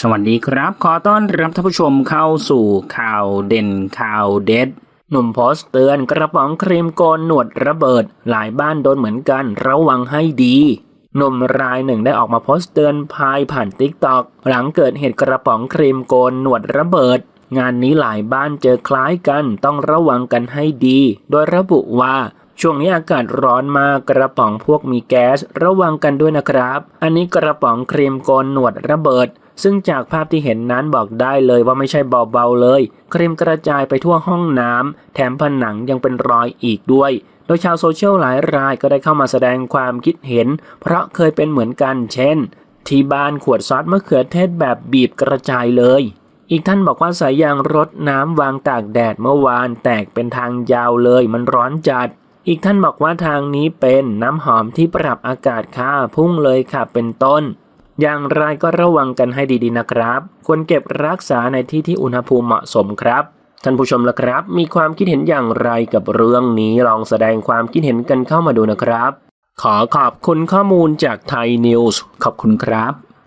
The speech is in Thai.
สวัสดีครับ ขอต้อนรับท่านผู้ชมเข้าสู่ข่าวเด่นข่าวเด็ด หนุ่มโพสต์เตือนกระป๋องครีมโกนหนวดระเบิด หลายบ้านโดนเหมือนกันระวังให้ดีหนุ่มรายหนึ่งได้ออกมาโพสต์เตือนภายผ่านติ๊กตอกหลังเกิดเหตุกระป๋องครีมโกนหนวดระเบิด งานนี้หลายบ้านเจอคล้ายกันต้องระวังกันให้ดี โดยระบุว่า ช่วงนี้อากาศร้อนมากกระป๋องพวกมีแก๊ส ระวังกันด้วยนะครับ อันนี้กระป๋องครีมโกนหนวดระเบิด ซึ่งจากภาพที่เห็นนั้นบอกได้เลยว่าไม่ใช่เบาๆเลย ครีมกระจายไปทั่วห้องน้ำแถมผนังยังเป็นรอยอีกด้วย โดยชาวโซเชียลหลายรายก็ได้เข้ามาแสดงความคิดเห็น เพราะเคยเป็นเหมือนกัน เช่น ที่บ้านขวดซอสมะเขือเทศแบบบีบกระจายเลยอีกท่านบอกว่าสายยางรดน้ำวางตากแดดเมื่อวานแตกเป็นทางยาวเลยมันร้อนจัด อีกท่านบอกว่าทางนี้เป็นน้ำหอมที่ปรับอากาศค่าพุ่งเลยค่ะเป็นต้น อย่างไรก็ระวังกันให้ดีๆนะครับ ควรเก็บรักษาในที่ที่อุณหภูมิเหมาะสมครับ ท่านผู้ชมละครับ มีความคิดเห็นอย่างไรกับเรื่องนี้ลองแสดงความคิดเห็นกันเข้ามาดูนะครับ ขอขอบคุณข้อมูลจากไทยนิวส์ขอบคุณครับ